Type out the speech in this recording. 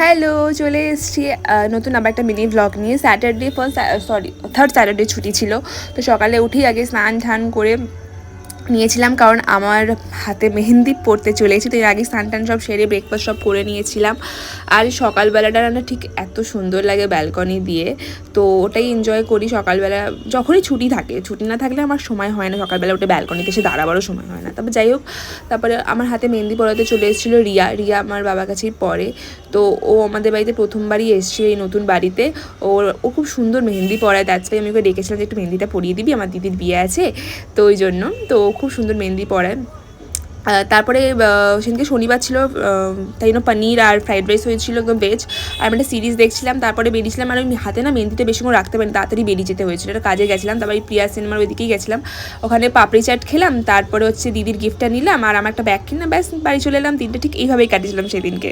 Hello, চলে এসছি নতুন আবার একটা মিনি ব্লগ নিয়ে। Saturday first sorry third Saturday ছুটি ছিল। তো সকালে উঠেই আগে স্নান ঠান করে নিয়েছিলাম কারণ আমার হাতে মেহেন্দি পড়তে চলেছি, তো এর আগে স্নান টান সব সেরে ব্রেকফাস্ট সব করে নিয়েছিলাম। আর সকালবেলাটা না ঠিক এত সুন্দর লাগে ব্যালকনি দিয়ে, তো ওটাই এনজয় করি সকালবেলা। যখনই ছুটি থাকে, ছুটি না থাকলে আমার সময় হয় না, সকালবেলা ওটা ব্যালকনিতে এসে দাঁড়াবারও সময় হয় না। তবে যাই হোক, তারপরে আমার হাতে মেহেন্দি পড়াতে চলে এসেছিল রিয়া রিয়া আমার বাবার কাছেই পড়ে তো ও আমাদের বাড়িতে প্রথমবারই এসছে এই নতুন বাড়িতে। ওর ও খুব সুন্দর মেহেন্দি পড়ায় দ্যাটস আমি ওকে ডেকেছিলাম যে একটু মেহেন্দিটা পরিয়ে দিবি, আমার দিদির বিয়ে আছে, তো ওই জন্য। তো খুব সুন্দর মেহেন্দি পড়ায় তারপরে সেদিনকে শনিবার ছিল তাই জন্য পনির আর ফ্রাইড রাইস হয়েছিল একদম ভেজ আর আমি একটা সিরিজ দেখছিলাম, তারপরে বেরিয়েছিলাম আর আমি হাতে না মেহেন্দিটা বেশিক্ষণ রাখতে পারি তাড়াতাড়ি বেরিয়ে যেতে হয়েছিল। একটা কাজে গেছিলাম, তারপরে প্রিয়া সিনেমার ওইদিকেই গেছিলাম। ওখানে পাপড়ি চাট খেলাম, তারপরে হচ্ছে দিদির গিফটটা নিলাম, আর আমার একটা ব্যাগ কিনলাম ব্যাস বাড়ি চলে এলাম দিনটা ঠিক এইভাবেই কাটিয়েছিলাম সেদিনকে।